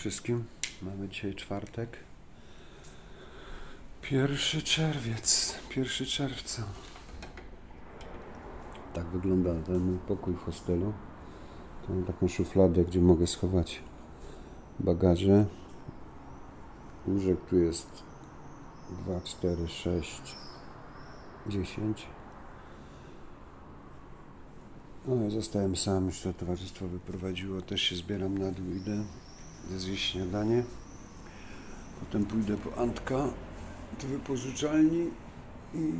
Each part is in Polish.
wszystkim. Mamy dzisiaj czwartek. Pierwszy czerwiec. Pierwszy czerwca. Tak wygląda ten mój pokój w hostelu. Tu mam taką szufladę, gdzie mogę schować bagaże. Łóżek tu jest 2, 4, 6, 10. No ja zostałem sam, już to towarzystwo wyprowadziło. Też się zbieram na dół, idę zjeść śniadanie. Potem pójdę po Antka do wypożyczalni i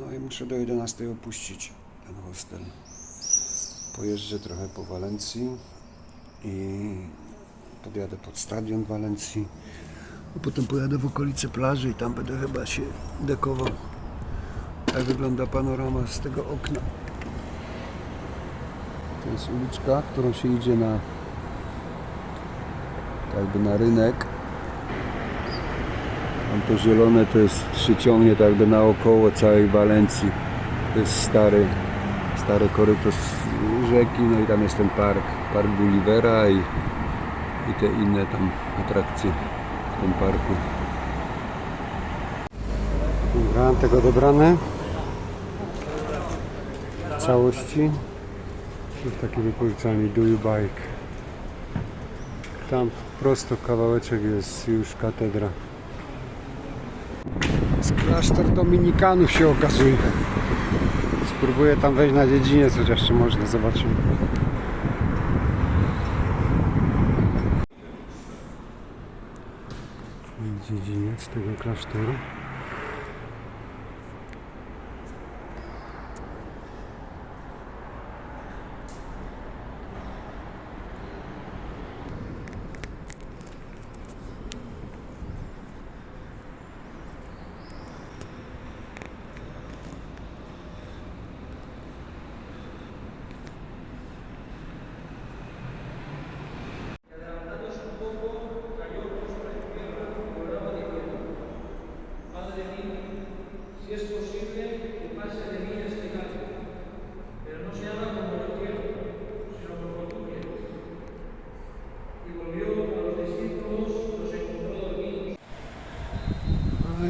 no i muszę do 11 opuścić ten hostel. Pojeżdżę trochę po Walencji i podjadę pod stadion Walencji. A potem pojadę w okolice plaży i tam będę chyba się dekował. Tak wygląda panorama z tego okna. To jest uliczka, którą się idzie na jakby na rynek. Tam to zielone to jest się ciągnie tak jakby naokoło całej Walencji. To jest stary, stary koryto z rzeki, no i tam jest ten park, park Gullivera i, i te inne tam atrakcje w tym parku. Brałem tego dobrane w całości. W takiej wypożyczalni Do You Bike. Tam prosto kawałeczek jest już katedra. Z klasztor Dominikanów się okazuje. Spróbuję tam wejść na dziedziniec, chociaż czy można, zobaczymy. Dziedziniec tego klasztoru.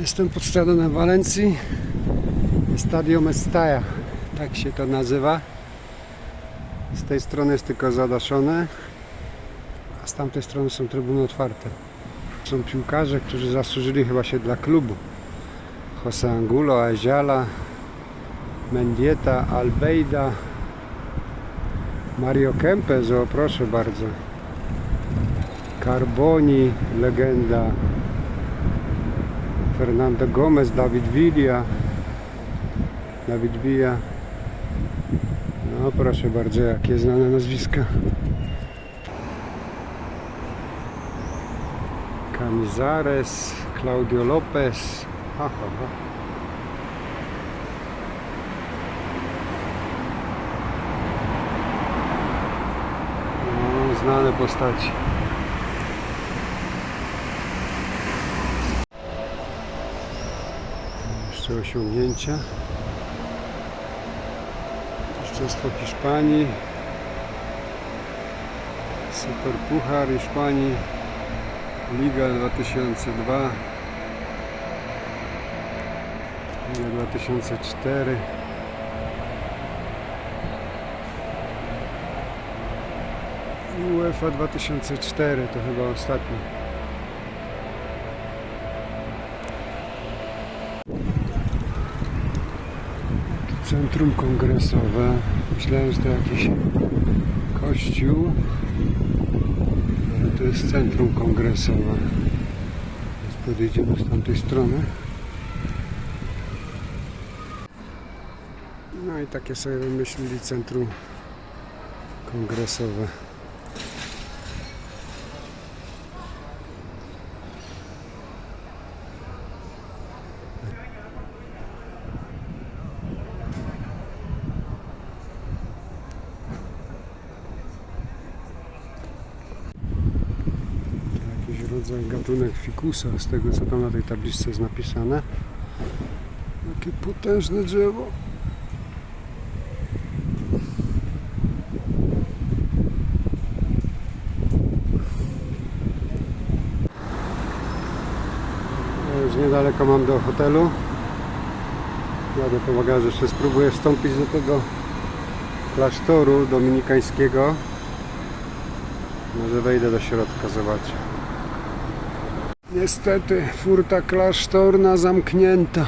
Jestem pod stadionem Walencji. Stadio Mestaja, tak się to nazywa. Z tej strony jest tylko zadaszone, a z tamtej strony są trybuny otwarte. Są piłkarze, którzy zasłużyli chyba się dla klubu. Jose Angulo, Aziala, Mendieta, Albeida, Mario Kempes, o proszę bardzo. Carboni, legenda. Fernando Gomez, Dawid Villa. Dawid Villa. No proszę bardzo, jakie znane nazwiska. Canizares, Claudio Lopez. Ha, ha, ha. No, znane postaci. Jeszcze osiągnięcia. Mistrzostwo Hiszpanii. Super Puchar Hiszpanii. Liga 2002. Liga 2004. I UEFA 2004 to chyba ostatni. Centrum Kongresowe. Myślałem, że to jakiś kościół, ale to jest Centrum Kongresowe. Więc podejdziemy z tamtej strony. No i takie sobie wymyślili Centrum Kongresowe. fikusa, z tego co tam na tej tabliczce jest napisane. Takie potężne drzewo. Już niedaleko mam do hotelu. Jadę po bagażu, jeszcze spróbuję wstąpić do tego klasztoru dominikańskiego. Może wejdę do środka, zobaczę. Niestety furta klasztorna zamknięta.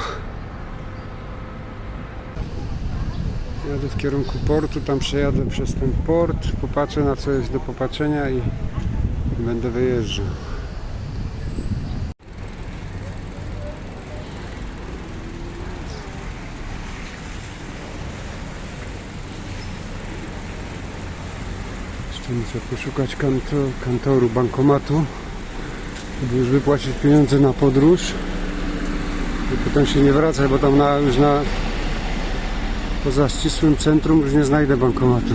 Jadę w kierunku portu, tam przejadę przez ten port, popatrzę na co jest do popatrzenia i, będę wyjeżdżał. Jeszcze muszę poszukać kanto, kantoru bankomatu, żeby już wypłacić pieniądze na podróż i potem się nie wracać, bo tam na, już na poza ścisłym centrum już nie znajdę bankomatu.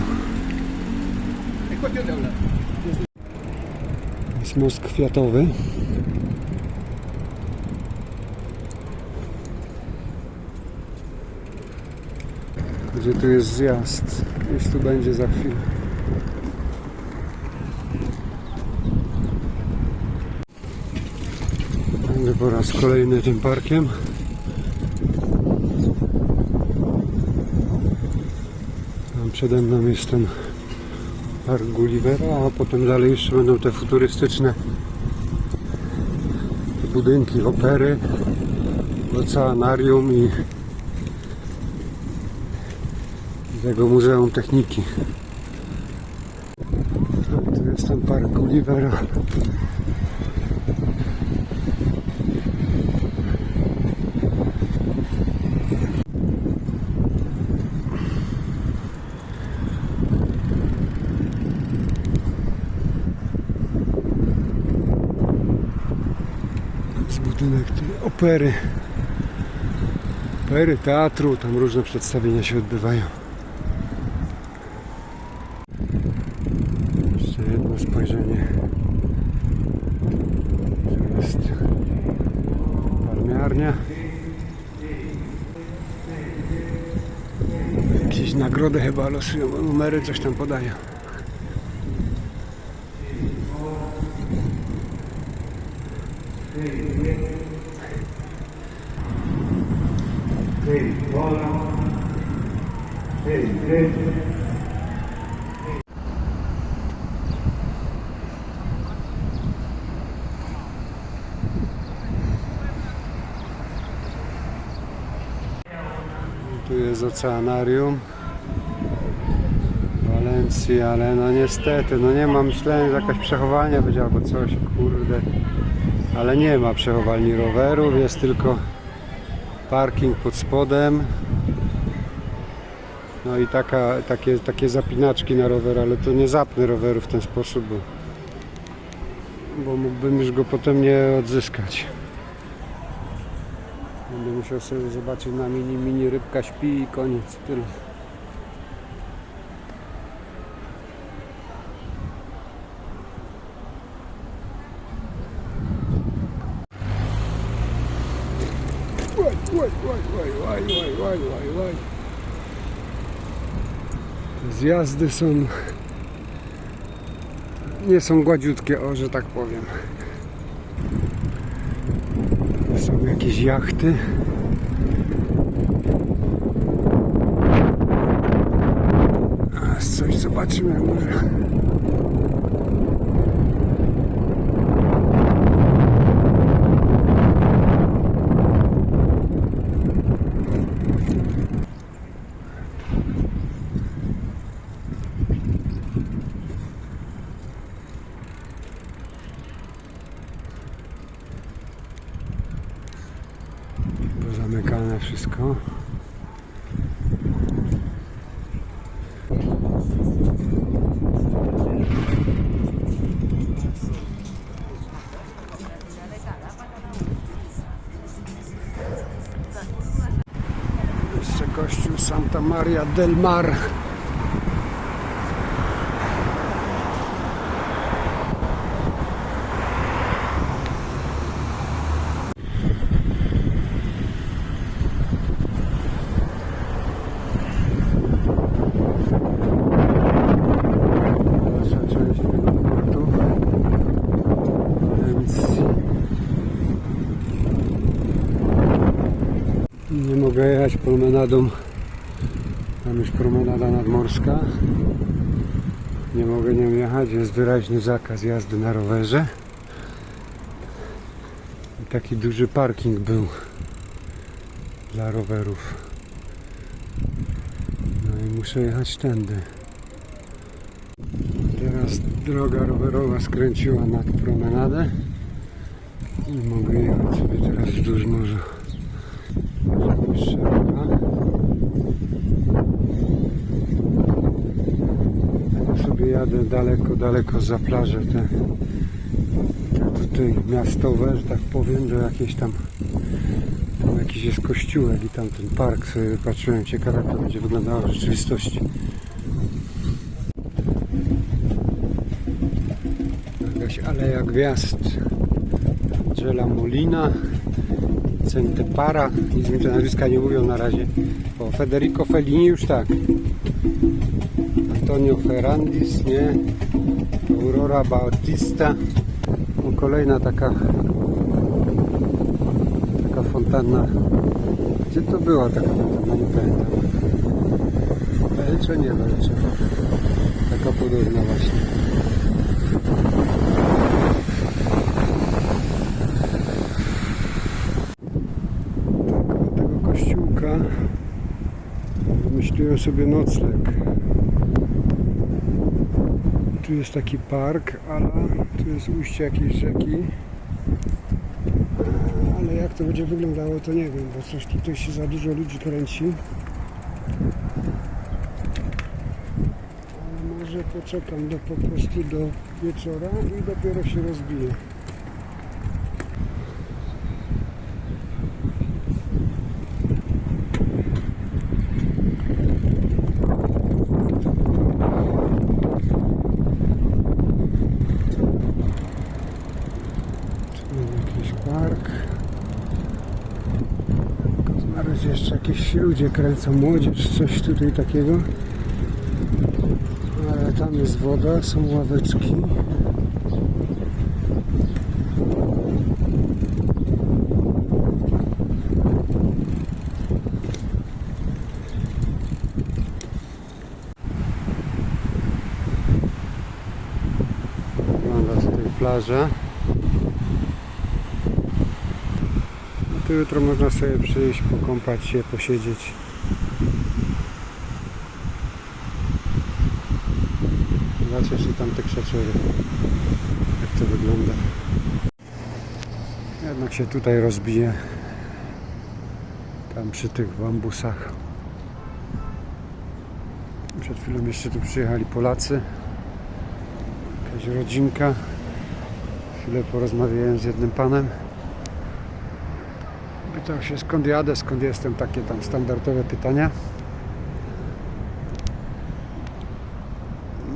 Jest most kwiatowy. Gdzie tu jest zjazd? Gdzieś tu będzie za chwilę. Będę po raz kolejny tym parkiem. Tam przede mną jest ten park Gullivera, a potem dalej jeszcze będą te futurystyczne budynki opery, oceanarium i tego Muzeum Techniki. Tu jest ten park Gullivera. jest budynek tej opery. Opery, teatru, tam różne przedstawienia się odbywają. Jeszcze jedno spojrzenie. Tu jest palmiarnia. Jakieś nagrody chyba losują, numery coś tam podają. Tu jest oceanarium Walencji, ale no niestety, no nie ma, myślałem, że jakaś przechowalnia będzie albo coś, kurde. Ale nie ma przechowalni rowerów, jest tylko parking pod spodem. No i taka, takie, takie zapinaczki na rower, ale to nie zapnę roweru w ten sposób, bo, bo mógłbym już go potem nie odzyskać. Musiał sobie zobaczyć na mini, mini rybka śpi i koniec, tyle. Zjazdy są nie są gładziutkie, o, że tak powiem. Są jakieś jachty. A, coś zobaczymy może. Pozamykane wszystko. Jeszcze kościół Santa Maria del Mar. Dalsza część tego portu. Walencji. mogę jechać promenadą. Tam już promenada nadmorska. Nie mogę nią jechać, jest wyraźny zakaz jazdy na rowerze. I taki duży parking był dla rowerów. No i muszę jechać tędy. Teraz droga rowerowa skręciła nad promenadę i mogę jechać sobie teraz wzdłuż morza. Sobie jadę daleko, daleko za plażę te tutaj miastowe, że tak powiem, do jakiejś tam tam jakiś jest kościółek i tam ten park sobie patrzyłem, ciekawe jak to będzie wyglądało w rzeczywistości. Jakaś aleja gwiazd. Angela Molina, Centepara, nic mi te nazwiska nie mówią na razie. O, Federico Fellini już tak. Antonio Ferrandis, nie. Aurora Bautista. O, kolejna taka taka fontanna. Gdzie to była taka fontanna? Nie pamiętam. Belcze, nie Belcze. Taka podobna właśnie. Tak, od tego kościółka wymyśliłem sobie nocleg. Tu jest taki park, ale tu jest ujście jakiejś rzeki. Ale jak to będzie wyglądało, to nie wiem, bo coś tutaj się za dużo ludzi kręci. Ale może poczekam do, po prostu do wieczora i dopiero się rozbiję. Tu jest jakiś park. Jeszcze jakieś ludzie kręcą młodzież, coś tutaj takiego. Ale tam jest woda, są ławeczki. Wygląda tutaj plaża. No to jutro można sobie przyjść, pokąpać się, posiedzieć. Zobaczyć i tam te krzaczory. Jak to wygląda. Jednak się tutaj rozbije. Tam przy tych bambusach. Przed chwilą jeszcze tu przyjechali Polacy. Jakaś rodzinka. Chwilę porozmawiałem z jednym panem. Pytał się skąd jadę, skąd jestem, takie tam standardowe pytania.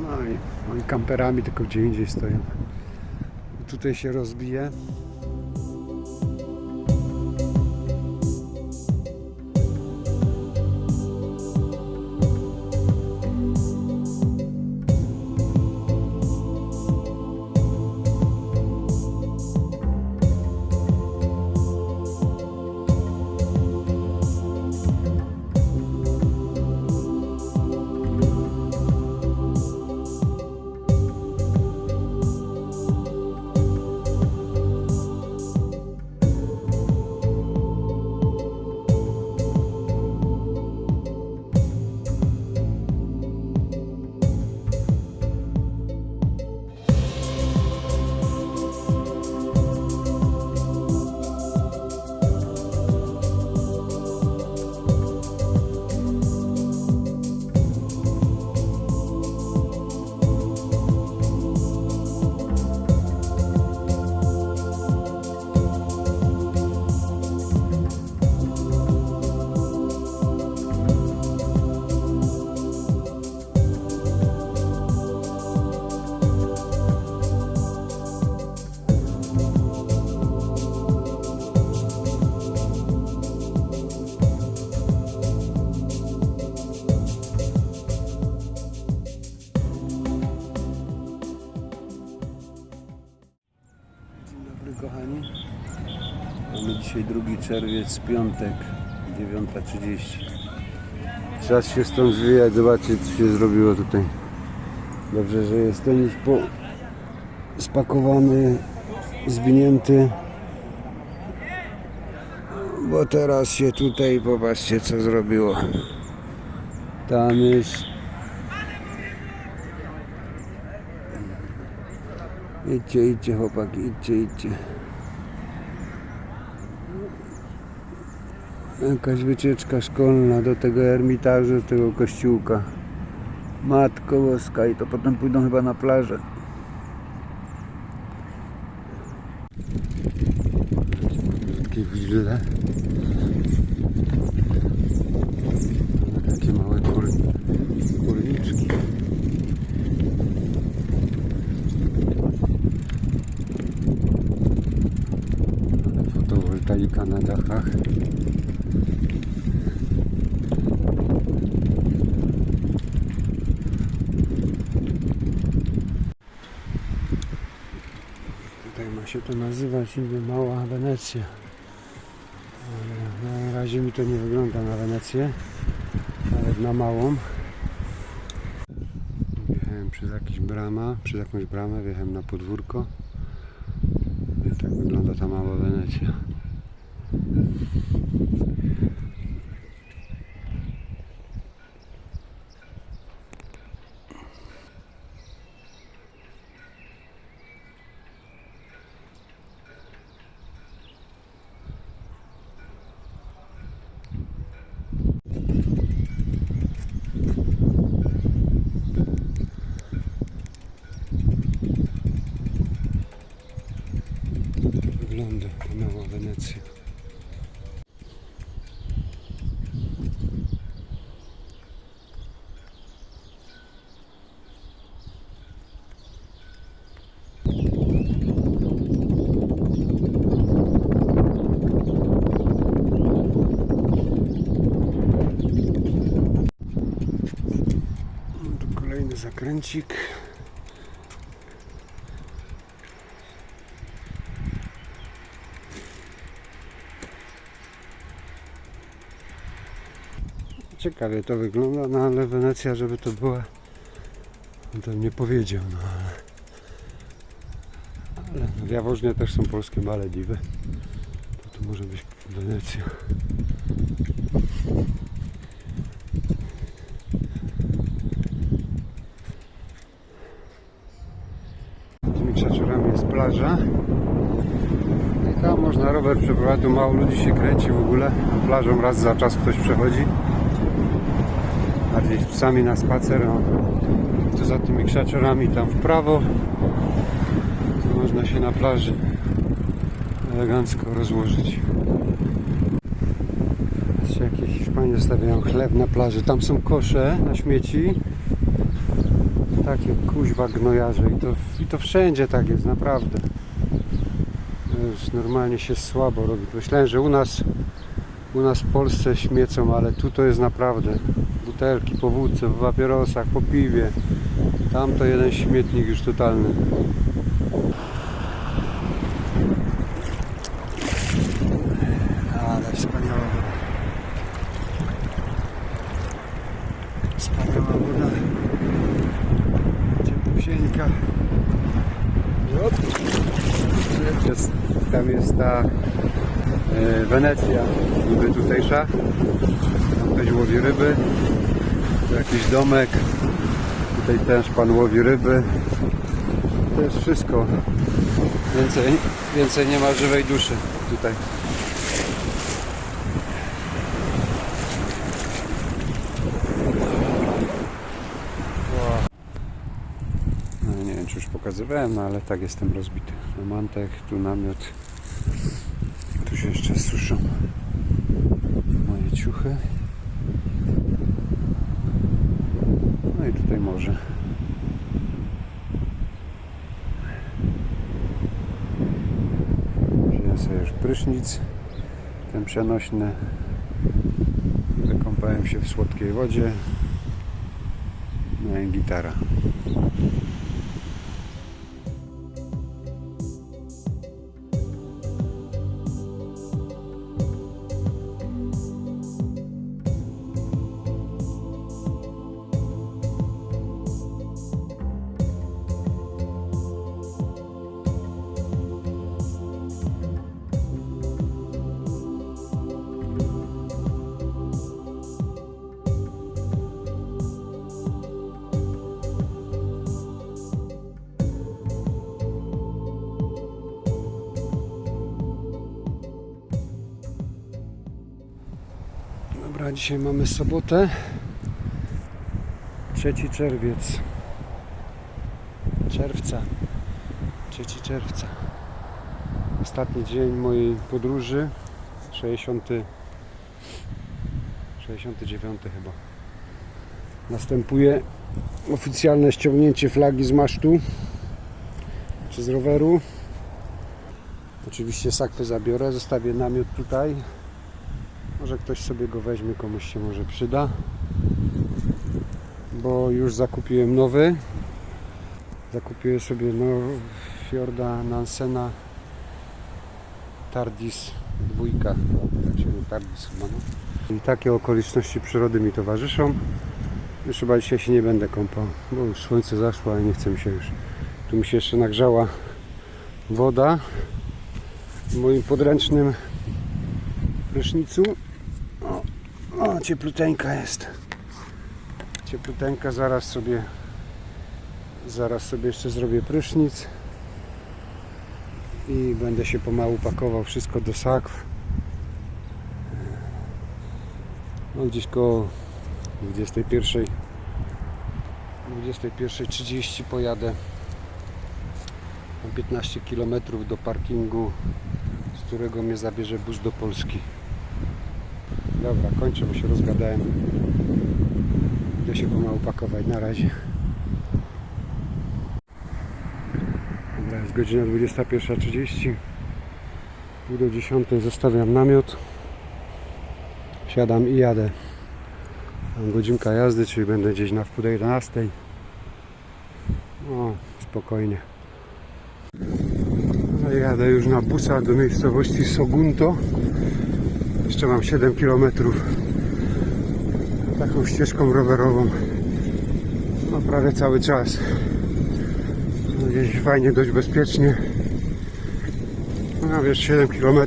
No i oni kamperami tylko gdzie indziej stoją. Tutaj się rozbije. Dzisiaj 2 czerwiec, piątek, 9.30. Czas się stąd zwijać, zobaczcie co się zrobiło tutaj. Dobrze, że jest ten już po spakowany, zwinięty. Bo teraz się tutaj, popatrzcie co zrobiło. Tam jest Idźcie, idźcie chłopaki, idźcie, idźcie. Jakaś wycieczka szkolna do tego ermitażu, do tego kościółka. Matko Boska i to potem pójdą chyba na plażę. Takie wille. Takie małe kur... kurniczki. Fotowoltaika na dachach. Tutaj ma się to nazywać niby Mała Wenecja. Ale na razie mi to nie wygląda na Wenecję, nawet na małą. Wjechałem przez jakąś bramę, przez jakąś bramę, wjechałem na podwórko. I tak wygląda ta mała Wenecja. Tak wygląda ta mała Wenecja. No tu kolejny zakręcik. Ciekawie to wygląda, no ale Wenecja, żeby to była, to nie powiedział, no ale, ale w Jaworznie też są polskie Malediwy, to tu może być Wenecja. Tymi krzaczorami jest plaża. I tam rower przeprowadzić, tu mało ludzi się kręci w ogóle. Plażą raz za czas ktoś przechodzi. Bardziej z psami na spacer. No. Tu za tymi krzaczorami tam w prawo. Tu można się na plaży elegancko rozłożyć. Patrzcie, jakie Hiszpanie stawiają chleb na plaży. Tam są kosze na śmieci. Takie kuźwa gnojarze i to, i to wszędzie tak jest, naprawdę. Już normalnie się słabo robi. Myślałem, że u nas, u nas w Polsce śmiecą, ale tu to jest naprawdę butelki po wódce, po papierosach, po piwie. Tam to jeden śmietnik już totalny. Ale wspaniała woda. Wspaniała woda. Cieplusieńka. Op. Jest, tam jest ta e, Wenecja, niby tutejsza. Tam ktoś łowi ryby. Tu jakiś domek. Tutaj też pan łowi ryby. To jest wszystko. Więcej, więcej nie ma żywej duszy tutaj. No nie wiem czy już pokazywałem, no ale tak jestem rozbity. No mantek, tu namiot. Tu się jeszcze suszą moje ciuchy. No i tutaj morze. Wziąłem sobie już prysznic, ten przenośny. Zakąpałem się w słodkiej wodzie. No i gitara. Dzisiaj mamy sobotę. 3 czerwiec. Czerwca. 3 czerwca. Ostatni dzień mojej podróży. 60. 69 chyba. Następuje oficjalne ściągnięcie flagi z masztu czy z roweru. Oczywiście sakwy zabiorę, zostawię namiot tutaj. Może ktoś sobie go weźmie, komuś się może przyda. Bo już zakupiłem nowy. Zakupiłem sobie no, Fjorda Nansena Tardis dwójka. Tak Tardis chyba, no. I takie okoliczności przyrody mi towarzyszą. Już chyba dzisiaj się nie będę kąpał, bo już słońce zaszło, ale nie chcę mi się już. Tu mi się jeszcze nagrzała woda w moim podręcznym prysznicu. O, ciepluteńka jest. Ciepluteńka, zaraz sobie zaraz sobie jeszcze zrobię prysznic i będę się pomału pakował wszystko do sakw. No gdzieś koło 21 21.30 pojadę Mam 15 km do parkingu z którego mnie zabierze bus do Polski dobra kończę bo się rozgadałem idę się pomału pakować na razie dobra jest godzina 21.30 pół do 10 zostawiam namiot wsiadam i jadę Mam godzinka jazdy, czyli będę gdzieś na wpół do 11. O, spokojnie. No, jadę już na busa do miejscowości Sogunto. Jeszcze mam 7 km taką ścieżką rowerową. No, prawie cały czas. No, gdzieś fajnie, dość bezpiecznie. No wiesz, 7 km.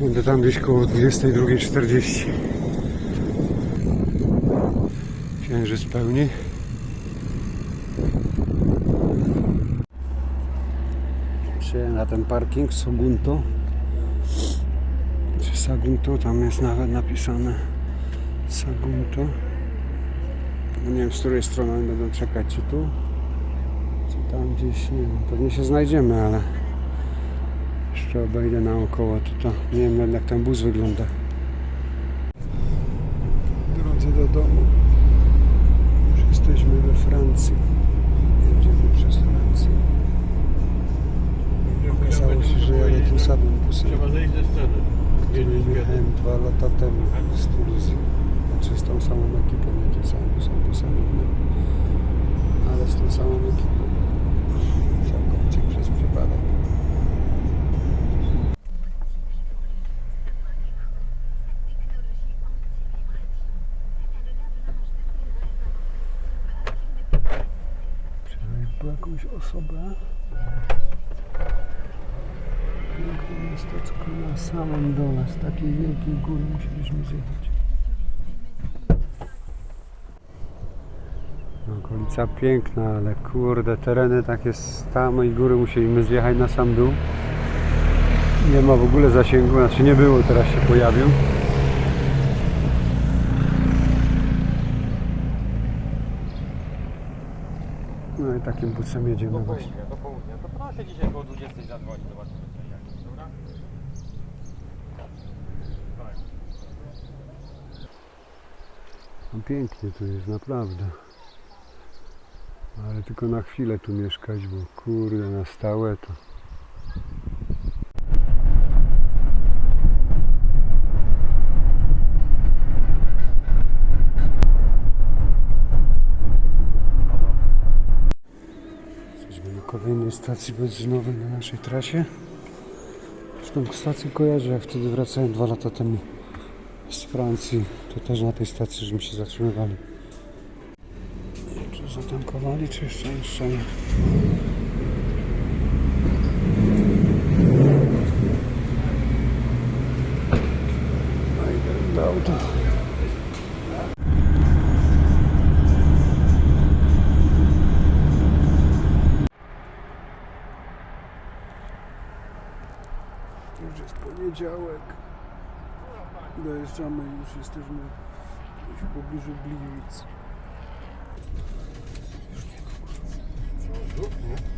Będę tam gdzieś koło 22.40. Księżyc pełni. Przyjechałem na ten parking Sogunto. Sagunto? Tam jest nawet napisane Sagunto. No nie wiem z której strony będą czekać, czy tu, czy tam gdzieś, nie wiem, pewnie się znajdziemy, ale jeszcze obejdę naokoło, to, to nie wiem jak ten bus wygląda. W drodze do domu. Już jesteśmy we Francji. Którym jechałem dwa lata temu z Tuluzji. Znaczy z tą samą ekipą, nie tym samym busem, innym. Ale z tą samą ekipą. Całkowicie przez przypadek. Jakąś osobę. Miasteczko na samym dole, z takiej wielkiej góry musieliśmy zjechać. No, Okolica piękna, ale kurde, tereny takie z samej góry musieliśmy zjechać na sam dół. Nie ma w ogóle zasięgu, znaczy nie było, teraz się pojawił. No i takim busem jedziemy właśnie. do południa. To proszę dzisiaj koło 20 zadzwonić, zobaczymy co i jak. Dobra? No pięknie tu jest, naprawdę. Ale tylko na chwilę tu mieszkać, bo kurde, na stałe to. Jesteśmy na kolejnej stacji benzynowej na naszej trasie. Zresztą stację kojarzę, jak wtedy wracałem dwa lata temu z Francji, to też na tej stacji, żeśmy się zatrzymywali. Czy zatankowali, czy jeszcze, jeszcze nie. Dojeżdżamy, już jesteśmy w pobliżu Gliwic. Pierwsza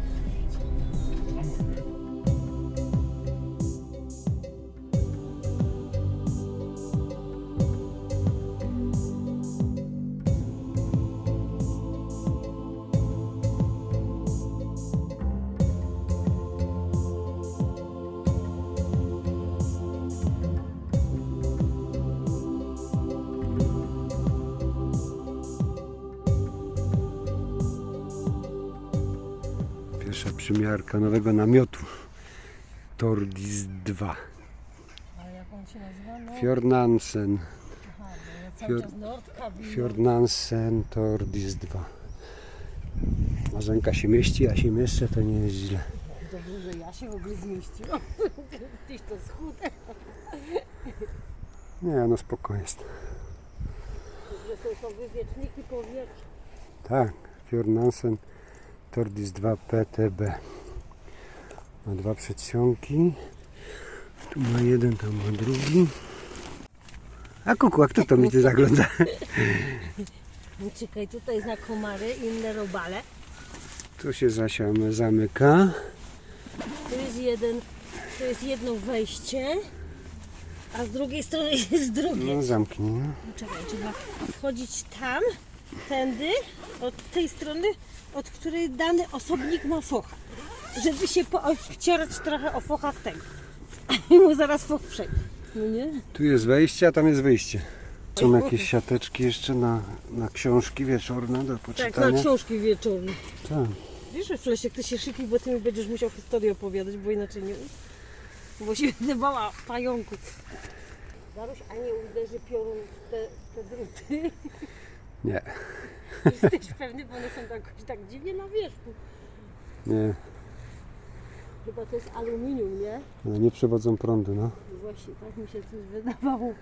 przymiarka nowego namiotu. Tordis 2. Ale jak on się nazywa? No, Fjordnansen. aha, ja biję. Fjordnansen Tordis 2. Marzenka się mieści, a się mieszczę, to nie jest źle. Dobrze, że ja się w ogóle zmieściłam. Tyś to schudę. Nie, no spoko jest. Że są to wywieczniki powietrza. Tak, Fjordnansen Tordis 2 PTB. Ma dwa przedsionki. Tu ma jeden, tam ma drugi. A kuku, a kto to mi tu zagląda? No czekaj, tutaj znak komary, inne robale. Tu się Zasia zamyka. Tu jest jeden, tu jest jedno wejście, a z drugiej strony jest drugie. No zamknij. no. Czekaj, trzeba wchodzić tam, tędy, od tej strony, od której dany osobnik ma focha. Żeby się poobcierać trochę o focha z tego. I mu zaraz foch przejdzie. No nie? Tu jest wejście, a tam jest wyjście. Są jakieś siateczki jeszcze na, na książki wieczorne do Tak, na poczytania. książki wieczorne. Tak. Wiesz, Flesiek, ty się szykuj, bo ty mi będziesz musiał historię opowiadać, bo inaczej nie... Bo się będę bała pająków. Daruś, a nie uderzy piorun w te, te druty. Nie, Jesteś pewny, bo one są jakoś tak dziwnie na wierzchu. nie. Chyba to jest aluminium, nie? Ale nie przewodzą prądu, no. Właśnie, tak mi się coś wydawało.